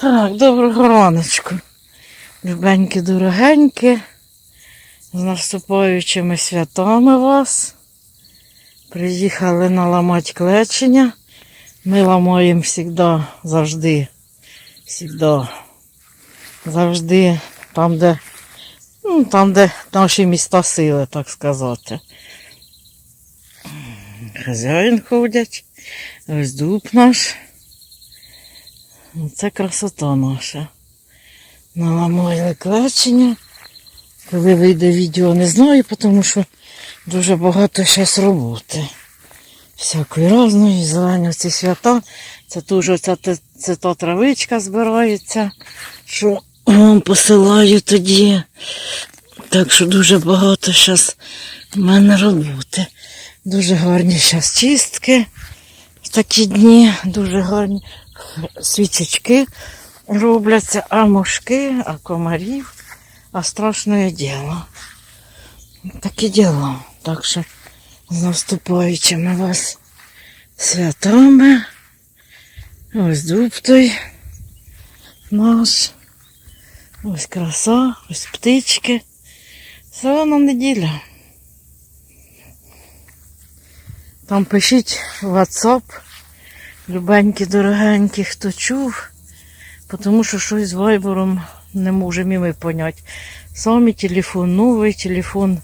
Так, доброго раночку. Любенькі, дорогенькі. З наступаючими святами вас. Приїхали наламати клечення. Ми ламаємо завжди, завжди, завжди, завжди там, де, ну, там, де наші міста сили, так сказати. Хазяїн ходять. Ось дуб наш. Це красота наша. Наламали клечення. Коли вийде відео, не знаю, тому що дуже багато зараз роботи. Всякої різної, зелені ці свята. Це оця, те- це та травичка збирається, що вам посилаю тоді. Так що дуже багато зараз в мене роботи. Дуже гарні зараз чистки в такі дні, дуже гарні свічечки робляться, а мошки, а комарів, а страшне діло. Таке діло. Так що з наступаючими вас святами. Ось дуб той наш. Ось краса, ось птички. Зелена неділя. Там пишіть WhatsApp, любенькі, дорогенькі, хто чув, тому що щось з вайбером не можемо і ми поняти. Телефон новий, телефон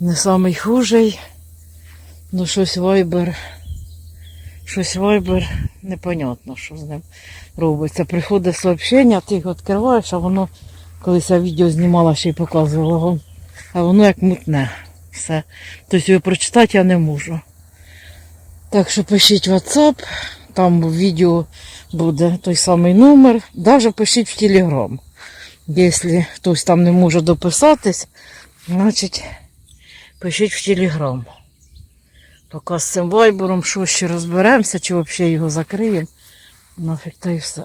не самий хужий, ну щось вайбер, щось вайбер, непонятно, що з ним робиться. Приходить сообщення, ти його відкриваєш, а воно, колись я відео знімала, ще й показувала а воно як мутне. Все. Тобто його прочитати я не можу. Так що пишіть WhatsApp, там в відео буде той самий номер. Даже пишіть в Telegram. Якщо хтось там не може дописатись, значить пишіть в Telegram. Поки з цим вайбером що ще розберемося, чи взагалі його закриємо. Нафіг та й все.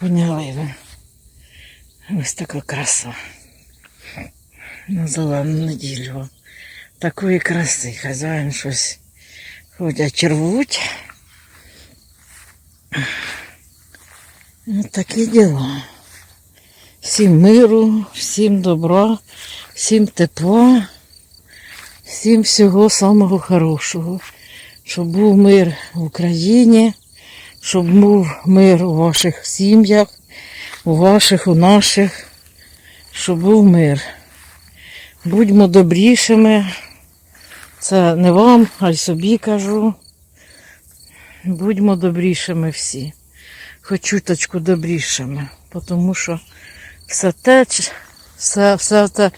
Поняли ви. Ось така краса. На зелену неділю. Такої краси. Хазяїн щось ходять рвуть. Ось такі діла. Всім миру, всім добра, всім тепла, всім всього самого хорошого. Щоб був мир в Україні, щоб був мир у ваших сім'ях, у ваших, у наших, щоб був мир. Будьмо добрішими. Це не вам, а й собі кажу. Будьмо добрішими всі. Хоч чуточку добрішими. Тому що все те, все, все те,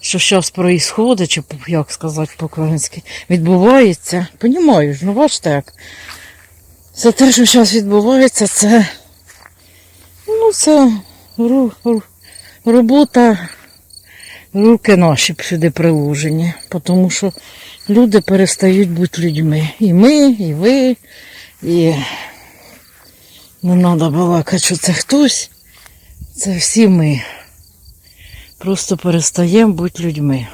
що зараз відбувається, чи як сказати по-українськи, відбувається. Понімаю ж, ну бачите як. Все те, що зараз відбувається, це, ну, це ру, ру, робота руки наші сюди приложені, тому що люди перестають бути людьми. І ми, і ви, і не треба балакати, що це хтось. Це всі ми. Просто перестаємо бути людьми.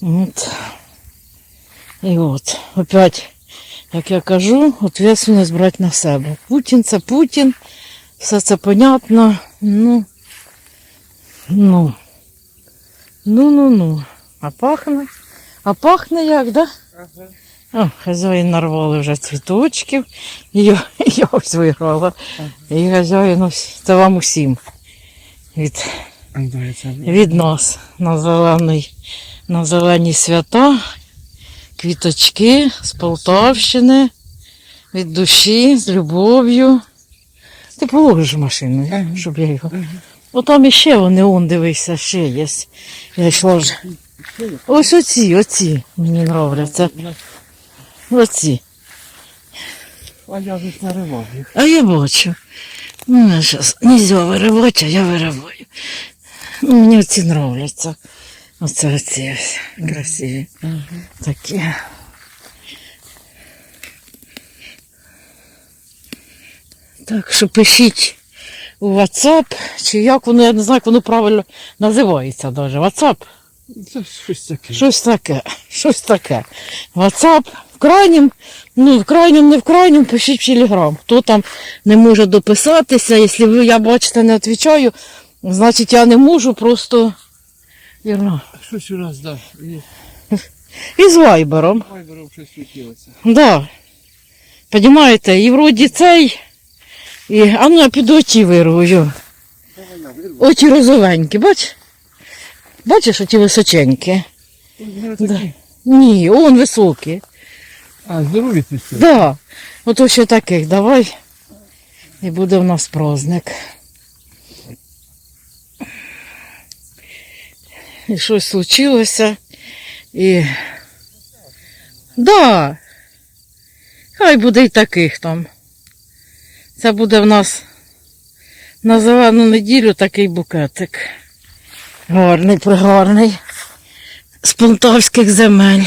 От. І от, опять, як я кажу, відповідальність брати на себе. Путін це Путін, все це понятно. Ну, ну. Ну-ну-ну. А пахне? А пахне як, да? О, хазяїн нарвали вже цвіточків. І я, я ось виграла. І хазяїн ось, це вам усім. Від, від нас на зелений, на зелені свята, квіточки з Полтавщини, від душі, з любов'ю. Ти положиш машину, Ага. щоб я його. О, там іще вони, он, дивися, ще є. Я йшла вже. Ось оці, оці мені нравляться. Оці. А я ж не їх. А я бачу. Ну, зараз нельзя виривати, а я вириваю. Ну, мені оці нравляться. Оце оці ось красиві. Такі. Так що пишіть у WhatsApp, чи як воно, я не знаю, як воно правильно називається навіть. WhatsApp. Це щось таке. Щось таке. Щось таке. WhatsApp В крайнім, ну, в крайнім, не в крайнім, пишіть в телеграм. Хто там не може дописатися, якщо ви, я бачите, не відповідаю, значить я не можу, просто Іра. Щось у нас, да. І з вайбером. вайбером щось случилося. Да. Понимаєте, і вроді цей. І, а ну я піду очі вирую. Давай я вирву. Очі розовенькі, бач? Бачиш, оті височенькі? Такі. Ні, он високі. А, здорові ти все. Да. Ото ще таких давай. І буде в нас праздник. І щось случилося. І. Да. Хай буде і таких там. Це буде в нас на зелену неділю такий букетик. Гарний, пригарний. З полтавських земель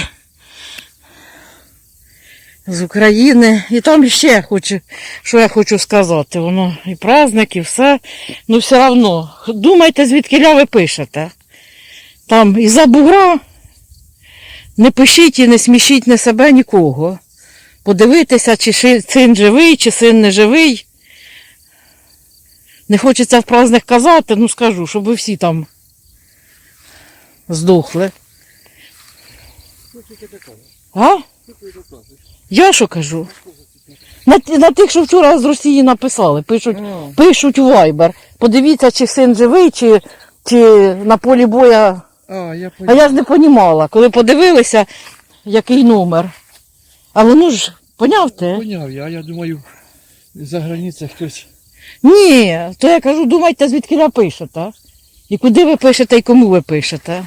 з України. І там ще хочу, що я хочу сказати. Воно і праздник, і все. Ну все одно, думайте, звідки ви пишете. Там і за бугра не пишіть і не смішіть не себе нікого. Подивитися, чи син живий, чи син не живий. Не хочеться в праздник казати, ну скажу, щоб ви всі там здохли. А? Я що кажу? На, на тих, що вчора з Росії написали, пишуть, пишуть у Viber. Подивіться, чи син живий, чи, чи на полі боя. а, я А я ж не понімала, коли подивилися, який номер. А воно ж, поняв ти? Поняв я, я думаю, за границя хтось. Ні, то я кажу, думайте, звідки пишете. І куди ви пишете, і кому ви пишете.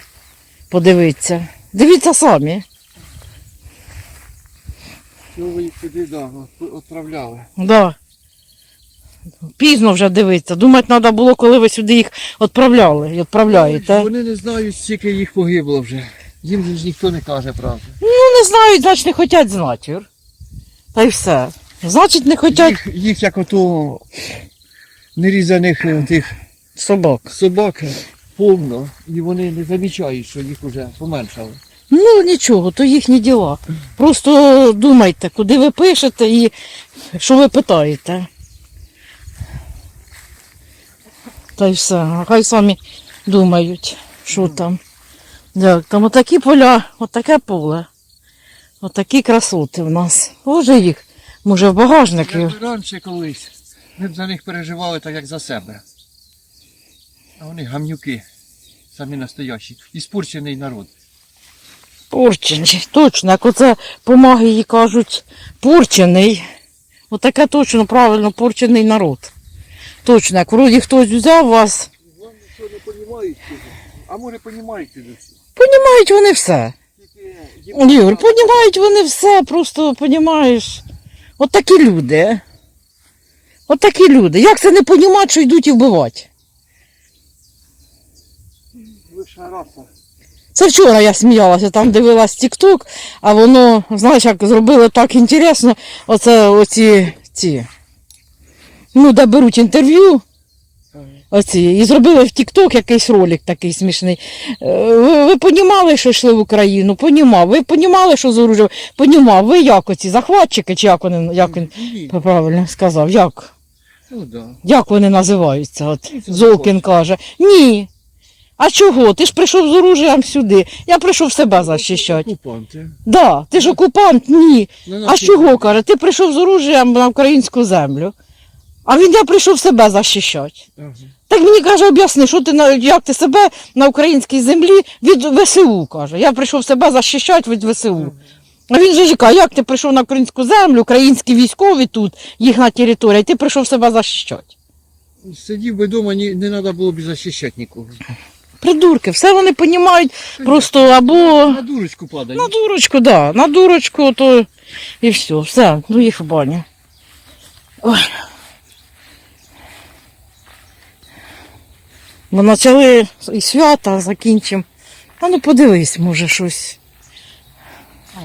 Подивіться. Дивіться самі. Що ви їх туди, да, відправляли. Да. Пізно вже дивитися. Думати треба було, коли ви сюди їх відправляли і відправляєте. Вони не знають, скільки їх погибло вже. Їм же ж ніхто не каже правду. Ну, не знають, значить не хочуть знати. Та й все. Значить, не хочуть Їх, їх як ото нерізаних е, тих собак. собак повно, і вони не замічають, що їх вже поменшало. Ну, нічого, то їхні діла. Просто думайте, куди ви пишете і що ви питаєте. Та й все. А Хай самі думають, що там. Як там отакі поля, отаке поле. Отакі красоти в нас. Боже їх. Може в багажник. Якби раніше колись ми б за них переживали так, як за себе. А вони гамнюки, самі настоящі. І спорчений народ. Порчений, точно, як оце помаги їй кажуть, порчений. Отаке точно правильно порчений народ. Точно, як вроді хтось взяв вас, Вони що не розуміють, а може розуміють це всі. понімають вони все. Юр, понімають вони все, просто понімаєш. От такі люди. От такі люди. Як це не понімати, що йдуть і вбивати? Це вчора я сміялася, там дивилась Тік-Ток, а воно, знаєш, як зробили так інтересно, оце оці ці. Ну, де беруть інтерв'ю. Оці, і зробили в Тік-Ток якийсь ролик такий смішний. Е, Ви, ви понімали, що йшли в Україну? Понімав. Ви понімали, що з? Понімав. Ви як оці захватчики, чи як вони, як він правильно сказав? Як? Ну да. Як вони називаються? От Золкін каже. Ні. А чого? Ти ж прийшов з оружієм сюди. Я прийшов себе захищати. Окупанти. Да, ти ж окупант? Ні. А чого, каже? Ти прийшов з оружієм на українську землю. А він я прийшов себе захищати. Ага. Так мені каже, об'ясни, що ти на як ти себе на українській землі від ВСУ каже. Я прийшов себе захищати від ВСУ. А він же каже, як ти прийшов на українську землю, українські військові тут, їхня територія, і ти прийшов себе захищати. Сидів би вдома, не треба було б захищати нікого. Придурки, все вони понімають просто або На дурочку падає. на дурочку, да, на дурочку, то і все, все, ну їх в баню. Ой. Ми почали і свята, закінчимо. А ну подивись, може, щось. А,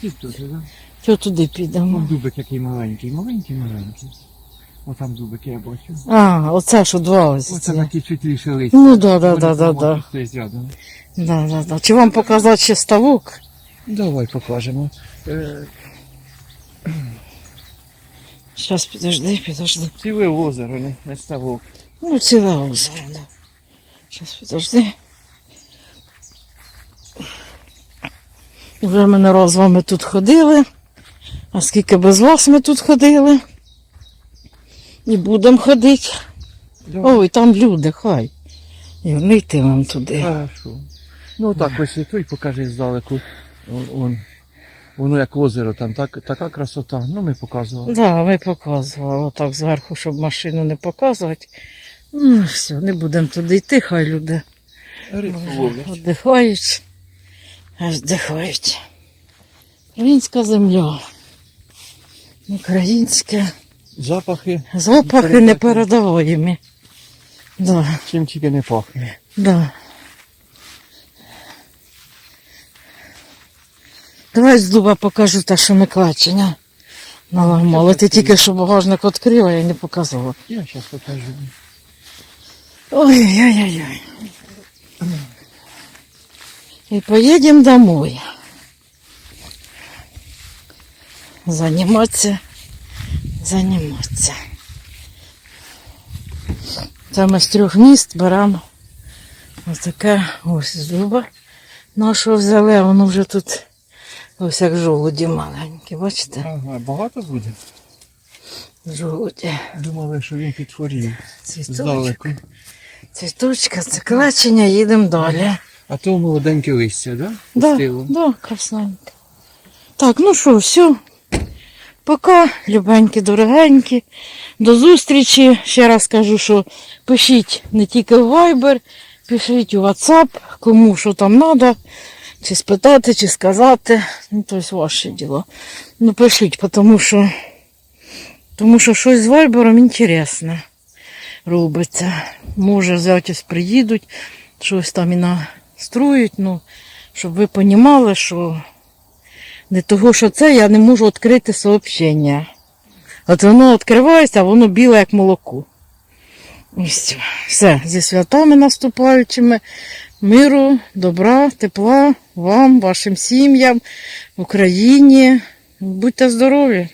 ці теж, да? Що туди підемо. Вон дубик який маленький, маленький, маленький. О, там дубик я бачу. А, оце що два ось. Оце ці. такі світліше листя. Ну да, да, да, да, да. Да, да, да. Чи вам показати ще ставок? Давай покажемо. Е, Зараз підожди, підожди. ціле озеро, не, не ставок. Ну, ціле озеро, да. Зараз підожди. Вже ми не раз з вами тут ходили. А скільки без вас ми тут ходили? І будемо ходити. Ой, там люди, хай. І не йти вам туди. Хорошо. Ну так ось і той покажи здалеку. Он, он. Воно як озеро, там так, така красота. Ну ми показували. Да, ми показували отак зверху, щоб машину не показувати. Ну, все, не будемо туди йти, хай люди віддихають. Віддихають. Українська земля. Українське. Запахи, Запахи непередаваємі. Да, чим тільки не пахне. да. Давай з дуба покажу те, що ми клачення наламали. Ти тільки що багажник відкрила і не показала. Я зараз покажу. Ой-ой-ой. И поедем домой. Заниматься, заниматься. Це ми з трьох міст беремо ось таке ось з дуба нашого взяли, а воно вже тут ось як жолуді маленькі, бачите? Ага, багато буде? Жолуді. Думали, що він підхворів. Здалеку. Цвіточка, це клачення, їдемо далі. А то молоденьке листя, да? Да, Пустило. да, красненько. Так, ну що, все. Пока, любенькі, дорогенькі. До зустрічі. Ще раз кажу, що пишіть не тільки в Viber, пишіть у WhatsApp, кому що там треба, чи спитати, чи сказати. Ну, тобто ваше діло. Ну, пишіть, тому що, тому що щось з Viber інтересне робиться. Може, взятись приїдуть, щось там і настроють, ну, щоб ви розуміли, що не того, що це, я не можу відкрити сообщення. От воно відкривається, а воно біле, як молоко. Все. Все, зі святами наступаючими. Миру, добра, тепла вам, вашим сім'ям, Україні. Будьте здорові!